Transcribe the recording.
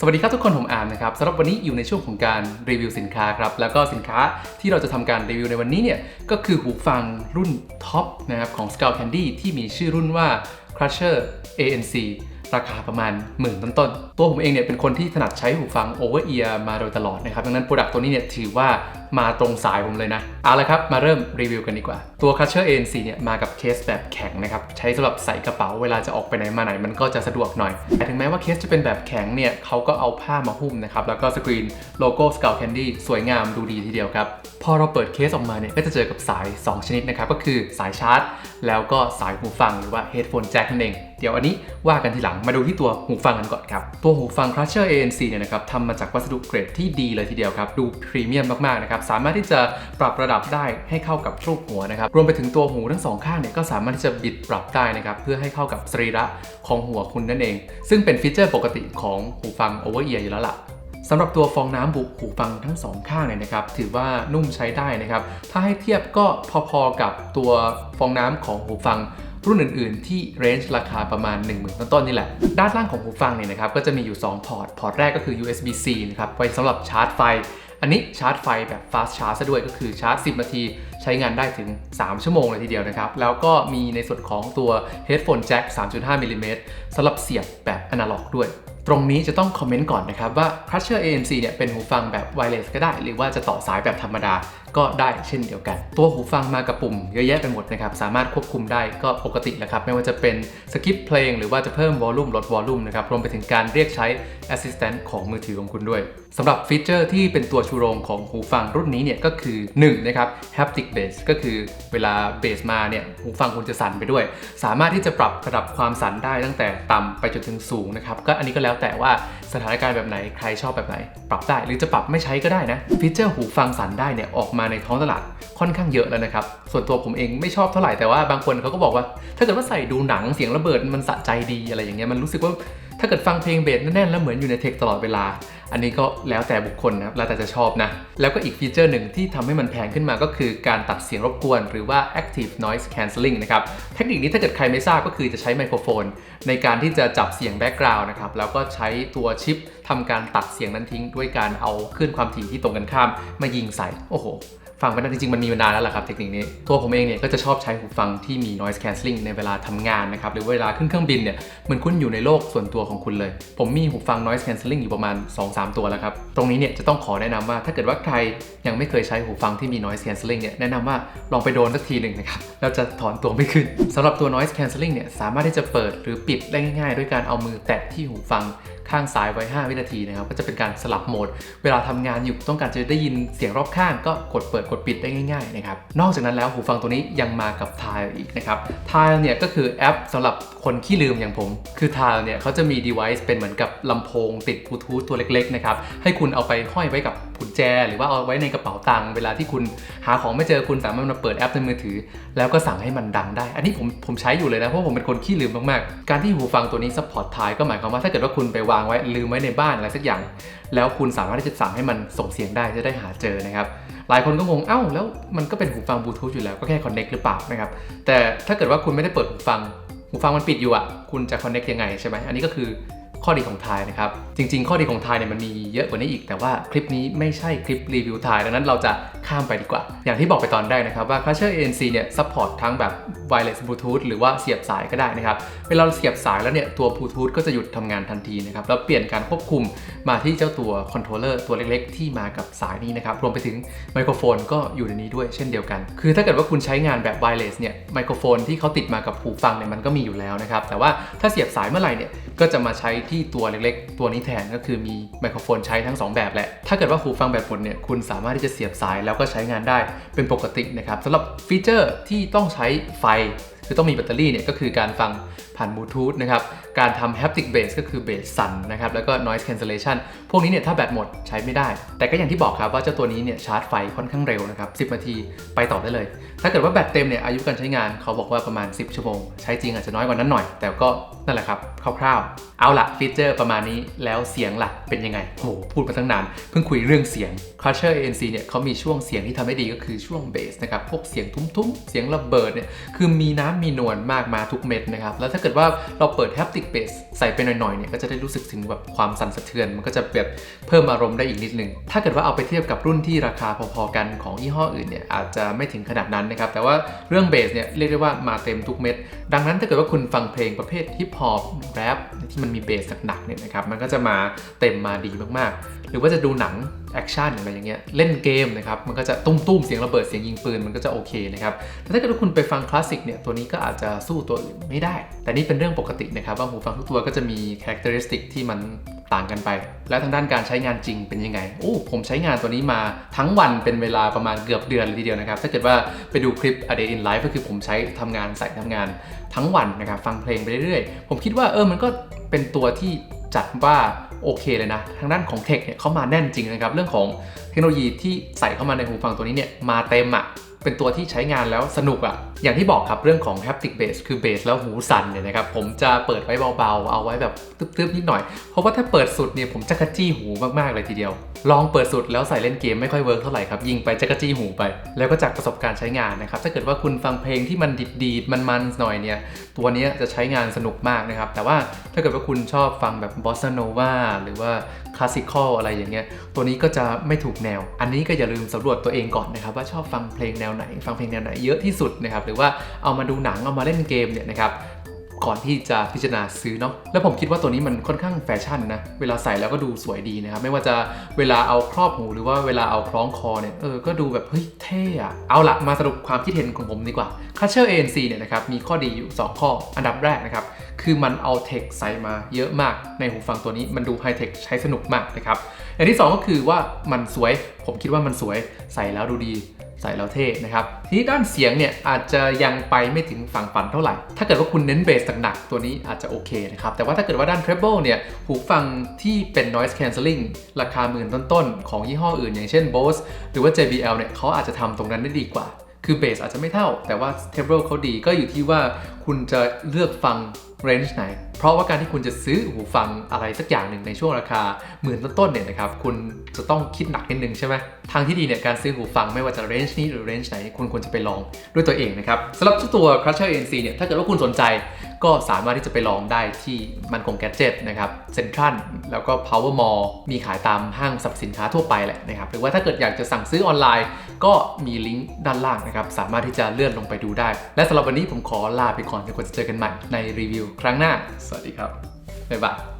สวัสดีครับทุกคนผมอามนะครับสำหรับวันนี้อยู่ในช่วงของการรีวิวสินค้าครับแล้วก็สินค้าที่เราจะทำการรีวิวในวันนี้เนี่ยก็คือหูฟังรุ่นท็อปนะครับของ Scout Candy ที่มีชื่อรุ่นว่า Crusher ANC ราคาประมาณหมื่นต้นๆตัวผมเองเนี่ยเป็นคนที่ถนัดใช้หูฟัง Over Ear มาโดยตลอดนะครับดังนั้นโปรดักต์ตัวนี้เนี่ยถือว่า มาตรงสายผมเลยนะ เอาละครับ มาเริ่มรีวิวกันดีกว่า ตัว Crusher ANC เนี่ยมากับเคสแบบแข็งนะครับ ใช้สำหรับใส่กระเป๋าเวลาจะออกไปไหนมาไหนมันก็จะสะดวกหน่อย แต่ถึงแม้ว่าเคสจะเป็นแบบแข็งเนี่ยเขาก็เอาผ้ามาหุ้มนะครับ แล้วก็สกรีนโลโก้ Scout Candy สวยงามดูดีทีเดียวครับ พอเราเปิดเคสออกมาเนี่ยก็จะเจอกับสาย 2 ชนิดนะครับ ก็คือสายชาร์จ แล้วก็สายหูฟังหรือว่า headphone jack นั่นเองเดี๋ยวอันนี้ว่ากันทีหลังมาดูที่ตัวหูฟังกันก่อนครับ ตัวหูฟัง Crusher ANC เนี่ยนะครับทำมาจากวัสดุเกรดที่ดีเลยทีเดียวครับ ดูพรีเมียมมากๆนะครับสามารถที่จะปรับระดับได้ให้เข้ากับรูปหัวนะครับ รวมไปถึงตัวหูทั้งสองข้างเนี่ยก็สามารถที่จะบิดปรับได้นะครับ เพื่อให้เข้ากับสรีระของหัวคุณนั่นเอง ซึ่งเป็นฟีเจอร์ปกติของหูฟัง Over Ear อยู่แล้วล่ะสำหรับตัวฟองน้ำบุหูฟังทั้งสองข้างเนี่ยนะครับถือว่านุ่มใช้ได้นะครับ ถ้าให้เทียบก็พอๆกับตัวฟองน้ำของหูฟังรุ่นอื่นๆ ที่เรนจ์ราคาประมาณ 10,000 ต้นๆนี่แหละ ด้านล่างของหูฟังเนี่ยนะครับก็จะมีอยู่ 2 พอร์ต พอร์ตแรกก็คือ USB-C นะครับไว้สำหรับชาร์จไฟ อันนี้ชาร์จไฟแบบ fast charge ซะด้วยก็คือชาร์จ 10 นาทีใช้งานได้ถึง 3 ชั่วโมงเลยทีเดียวนะครับ แล้วก็มีในส่วนของตัว headphone jack 3.5มิลลิเมตรสำหรับเสียบแบบอนาล็อกด้วย ตรงนี้จะต้องคอมเมนต์ก่อนนะครับว่า Crusher ANC เนี่ยเป็นหูฟังแบบไวเลสก็ได้ หรือว่าจะต่อสายแบบธรรมดาก็ได้เช่นเดียวกัน ตัวหูฟังมากับปุ่มเยอะแยะไปหมดนะครับ สามารถควบคุมได้ก็ปกติแหละครับ ไม่ว่าจะเป็นสกิปเพลงหรือว่าจะเพิ่มวอลลุ่มลดวอลลุ่มนะครับ รวมไปถึงการเรียกใช้ Assistant ของมือถือของคุณด้วยสำหรับฟีเจอร์ที่เป็นตัวชูโรงของหูฟังรุ่นนี้เนี่ยก็คือ1นะครับ haptic bass ก็คือเวลาเบสมาเนี่ยหูฟังคุณจะสั่นไปด้วย สามารถที่จะปรับระดับความสั่นได้ตั้งแต่ต่ำไปจนถึงสูงนะครับก็อันนี้ก็แล้วแล้วแต่ว่าสถานการณ์แบบไหนใครชอบแบบไหน ปรับได้หรือจะปรับไม่ใช้ก็ได้นะฟีเจอร์หูฟังสั่นได้เนี่ยออกมาในท้องตลาดค่อนข้างเยอะแล้วนะครับ ส่วนตัวผมเองไม่ชอบเท่าไหร่แต่ว่าบางคนเขาก็บอกว่า ถ้าเกิดว่าใส่ดูหนังเสียงระเบิดมันสะใจดีอะไรอย่างเงี้ยมันรู้สึกว่า ถ้าเกิดฟังเพลงเบสแน่นๆแล้วเหมือนอยู่ในเทคตลอดเวลา อันนี้ก็แล้วแต่บุคคลนะครับแล้วแต่จะชอบนะ แล้วก็อีกฟีเจอร์หนึ่งที่ทำให้มันแพงขึ้นมาก็คือการตัดเสียงรบกวน หรือว่า active noise cancelling นะครับเทคนิคนี้ถ้าเกิดใครไม่ทราบก็คือจะใช้ไมโครโฟน ในการที่จะจับเสียงแบ็กกราวน์นะครับแล้วก็ใช้ตัวชิปทำการตัดเสียงนั้นทิ้ง ด้วยการเอาคลื่นความถี่ที่ตรงกันข้ามมายิงใส่โอ้โห ฟังไปนานจริงๆ มันมีมานานแล้วล่ะครับเทคนิคนี้ ตัวผมเองเนี่ยก็จะชอบใช้หูฟังที่มี noise cancelling ในเวลาทำงานนะครับ หรือเวลาขึ้นเครื่องบินเนี่ยเหมือนคุณอยู่ในโลกส่วนตัวของคุณเลย ผมมีหูฟัง noise cancelling อยู่ประมาณ 2-3 ตัวแล้วครับ ตรงนี้เนี่ยจะต้องขอแนะนำว่าถ้าเกิดว่าใครยังไม่เคยใช้หูฟังที่มี noise cancelling เนี่ยแนะนำว่าลองไปโดนสักทีหนึ่งนะครับแล้วจะถอนตัวไม่ขึ้นสำหรับตัว noise cancelling เนี่ยสามารถที่จะเปิดหรือปิดได้ง่ายๆ ด้วยการเอามือแตะที่หูฟังข้างซ้ายไว้ 5 วินาทีนะครับก็จะเป็นการสลับโหมด เวลาทำงานอยู่ต้องการจะได้ยินเสียงรอบข้างก็กดเปิดกดปิดได้ง่ายๆนะครับนอกจากนั้นแล้วหูฟังตัวนี้ยังมากับ Tile อีกนะครับ Tile เนี่ยก็คือแอปสำหรับคนขี้ลืมอย่างผม คือ Tile เนี่ยเขาจะมี device เป็นเหมือนกับลำโพงติดบลูทูธตัวเล็กๆนะครับให้คุณเอาไปห้อยไว้กับ กุญแจ หรือว่าเอาไว้ในกระเป๋าตังค์เวลาที่คุณหาของไม่เจอคุณสามารถมาเปิดแอปในมือถือ แล้วก็สั่งให้มันดังได้ อันนี้ผมผมใช้อยู่เลยนะเพราะผมเป็นคนขี้ลืมมากๆ การที่หูฟังตัวนี้ support Tile ก็หมายความว่าถ้าเกิดว่าคุณไปวางไว้ลืมไว้ในบ้านอะไรสักอย่าง แล้วคุณสามารถที่จะสั่งให้มันส่งเสียงได้จะได้หาเจอนะครับหลายคนก็งงเอ้าแล้วมันก็เป็นหูฟังบลูทูธอยู่แล้วก็แค่คอนเน็กหรือเปล่านะครับแต่ถ้าเกิดว่าคุณไม่ได้เปิดหูฟังหูฟังมันปิดอยู่อะคุณจะคอนเน็กยังไงใช่ไหมอันนี้ก็คือ ข้อดีของไทยนะครับ จริง ๆ ข้อดีของไทยเนี่ยมันมีเยอะกว่านี้อีก แต่ว่าคลิปนี้ไม่ใช่คลิปรีวิวไทยดังนั้นเราจะข้ามไปดีกว่า อย่างที่บอกไปตอนแรกนะครับว่า Crusher ANC เนี่ยซัพพอร์ตทั้งแบบ wireless Bluetooth หรือว่าเสียบสายก็ได้นะครับ เวลาเราเสียบสายแล้วเนี่ยตัว Bluetooth ก็จะหยุดทำงานทันทีนะครับ แล้วเปลี่ยนการควบคุมมาที่เจ้าตัวคอนโทรลเลอร์ตัวเล็กๆ ที่มากับสายนี้นะครับ รวมไปถึงไมโครโฟนก็อยู่ในนี้ด้วยเช่นเดียวกัน คือถ้าเกิดว่าคุณใช้งานแบบ wireless เนี่ยไมโครโฟนที่เขาติดมากับหูฟังเนี่ยมันก็มีอยู่แล้วนะครับแต่ว่าถ้าเสียบสายเมื่อไหร่เนี่ยก็จะมาใช้ทที่ตัวเล็กๆ ตัวนี้แทนก็คือมีไมโครโฟนใช้ทั้งสองแบบแหละ ถ้าเกิดว่าหูฟังแบบหมดเนี่ยคุณสามารถที่จะเสียบสายแล้วก็ใช้งานได้เป็นปกตินะครับสำหรับฟีเจอร์ที่ต้องใช้ไฟ คือต้องมีแบตเตอรี่เนี่ยก็คือการฟังผ่านบลูทูธนะครับ การทำ haptic bass ก็คือเบสสั่นนะครับ แล้วก็ noise cancellation พวกนี้เนี่ยถ้าแบตหมดใช้ไม่ได้ แต่ก็อย่างที่บอกครับว่าเจ้าตัวนี้เนี่ยชาร์จไฟค่อนข้างเร็วนะครับ 10 นาทีไปต่อได้เลย ถ้าเกิดว่าแบตเต็มเนี่ยอายุการใช้งานเขาบอกว่าประมาณ 10 ชั่วโมง ใช้จริงอาจจะน้อยกว่านั้นหน่อย แต่ก็นั่นแหละครับคร่าวๆ เอาละฟีเจอร์ประมาณนี้แล้วเสียงล่ะเป็นยังไงโหพูดมาตั้งนานเพิ่งคุยเรื่องเสียง Crusher ANC เนี่ยเขามีช่วงเสียงที่ทำได้ดีก็คือช่วงเบสนะครับพวกเสียงทุ้มๆเสียงระเบิดเนี่ยคือมีน้ำมีนวลมากมาทุกเม็ดนะครับ แล้วถ้าเกิดว่าเราเปิด haptic base ใส่ไปหน่อยๆเนี่ยก็จะได้รู้สึกถึงแบบความสั่นสะเทือน มันก็จะแบบเพิ่มอารมณ์ได้อีกนิดนึง ถ้าเกิดว่าเอาไปเทียบกับรุ่นที่ราคาพอๆกันของยี่ห้ออื่นเนี่ยอาจจะไม่ถึงขนาดนั้นนะครับ แต่ว่าเรื่องเบสเนี่ยเรียกได้ว่ามาเต็มทุกเม็ด ดังนั้นถ้าเกิดว่าคุณฟังเพลงประเภทฮิปฮอปแรปที่มันมีเบสหนักๆเนี่ยนะครับ มันก็จะมาเต็มมาดีมากๆ หรือว่าจะดูหนัง แอคชั่นอะไรอย่างเงี้ยเล่นเกมนะครับมันก็จะตุ้มๆเสียงระเบิดเสียงยิงปืนมันก็จะโอเคนะครับแต่ถ้าเกิดว่าคุณไปฟังคลาสสิกเนี่ยตัวนี้ก็อาจจะสู้ตัวอื่นไม่ได้ แต่นี่เป็นเรื่องปกตินะครับว่าหูฟังทุกตัวก็จะมีคุณลักษณะที่มันต่างกันไป และทางด้านการใช้งานจริงเป็นยังไงโอ้ผมใช้งานตัวนี้มาทั้งวันเป็นเวลาประมาณเกือบเดือนเลยทีเดียวนะครับ ถ้าเกิดว่าไปดูคลิป A Day in Life ก็คือผมใช้ทำงานใส่ทำงานทั้งวันนะครับ ฟังเพลงไปเรื่อยๆ ผมคิดว่าเออมันก็เป็นตัวที่จัดว่า โอเคเลยนะ ทางด้านของเทคเนี่ยเขามาแน่นจริงนะครับ เรื่องของเทคโนโลยีที่ใส่เข้ามาในหูฟังตัวนี้เนี่ยมาเต็มอะ่ะ เป็นตัวที่ใช้งานแล้วสนุกอะ่ะอย่างที่บอกครับเรื่องของ haptic bass คือเบสแล้วหูสั่นเนี่ยนะครับ ผมจะเปิดไว้เบาๆ เอาไว้แบบตึ๊บๆนิดหน่อย เพราะว่าถ้าเปิดสุดเนี่ยผมจะกระจี้หูมากๆเลยทีเดียว ลองเปิดสุดแล้วใส่เล่นเกมไม่ค่อยเวิร์กเท่าไหร่ครับ ยิงไปจะกระจี้หูไป แล้วก็จากประสบการณ์ใช้งานนะครับ ถ้าเกิดว่าคุณฟังเพลงที่มันดีดๆมันๆหน่อยเนี่ย ตัวนี้จะใช้งานสนุกมากนะครับ แต่ว่าถ้าเกิดว่าคุณชอบฟังแบบบอสโนวาหรือว่า คลาสสิคอลอะไรอย่างเงี้ย ตัวนี้ก็จะไม่ถูกแนว อันนี้ก็อย่าลืมสำรวจตัวเองก่อนนะครับว่าชอบฟังเพลงแนวไหน ฟังเพลงแนวไหนเยอะที่สุดนะครับ หรือว่าเอามาดูหนังเอามาเล่นเกมเนี่ยนะครับ ก่อนที่จะพิจารณาซื้อเนาะแล้วผมคิดว่าตัวนี้มันค่อนข้างแฟชั่นนะ เวลาใส่แล้วก็ดูสวยดีนะครับ ไม่ว่าจะเวลาเอาครอบหูหรือว่าเวลาเอาคล้องคอเนี่ยเออก็ดูแบบเฮ้ยเท่อะเอาละมาสรุปความคิดเห็นของผมดีกว่า c a t c h e r ANC เนี่ยนะครับมีข้อดีอยู่ 2 ข้ออันดับแรกนะครับคือมันเอาเทคใส่มาเยอะมากในหูฟังตัวนี้มันดูไฮเทคใช้สนุกมากนะครับอย่างที่ 2 ก็คือว่ามันสวย ผมคิดว่ามันสวยใส่แล้วดูดี ใส่แล้วเท่นะครับ ทีนี้ด้านเสียงเนี่ยอาจจะยังไปไม่ถึงฝั่งฝันเท่าไหร่ ถ้าเกิดว่าคุณเน้นเบสหนักๆตัวนี้อาจจะโอเคนะครับ แต่ว่าถ้าเกิดว่าด้าน treble เนี่ยหูฟังที่เป็น noise cancelling ราคาหมื่นต้นๆ ของยี่ห้ออื่น อย่างเช่น Bose หรือว่า JBL เนี่ยเขาอาจจะทำตรงนั้นได้ดีกว่า คือเบสอาจจะไม่เท่า แต่ว่า treble เขาดีก็อยู่ที่ว่าคุณจะเลือกฟัง range ไหน เพราะว่าการที่คุณจะซื้อหูฟังอะไรสักอย่างหนึ่งในช่วงราคาหมื่นต้นๆเนี่ยนะครับ คุณจะต้องคิดหนักนิดนึงใช่ไหม ทางที่ดีเนี่ยการซื้อหูฟังไม่ว่าจะ range นี้หรือ range ไหนคุณควรจะไปลองด้วยตัวเองนะครับสำหรับเจ้าตัว Crusher ANC เนี่ยถ้าเกิดว่าคุณสนใจก็สามารถที่จะไปลองได้ที่มันคงแกจ g e t นะครับเซ็นทรัลแล้วก็ Power Mall มีขายตามห้างสรรพสินค้าทั่วไปแหละนะครับ หรือว่าถ้าเกิดอยากจะสั่งซื้อออนไลน์ ก็มีลิงก์ด้านล่างนะครับ สามารถที่จะเลื่อนลงไปดูได้ และสำหรับวันนี้ผมขอลาไปก่อนจนกว่าจะเจอกันใหม่ในรีวิว ครั้งหน้า สวัสดีครับบ๊ายบาย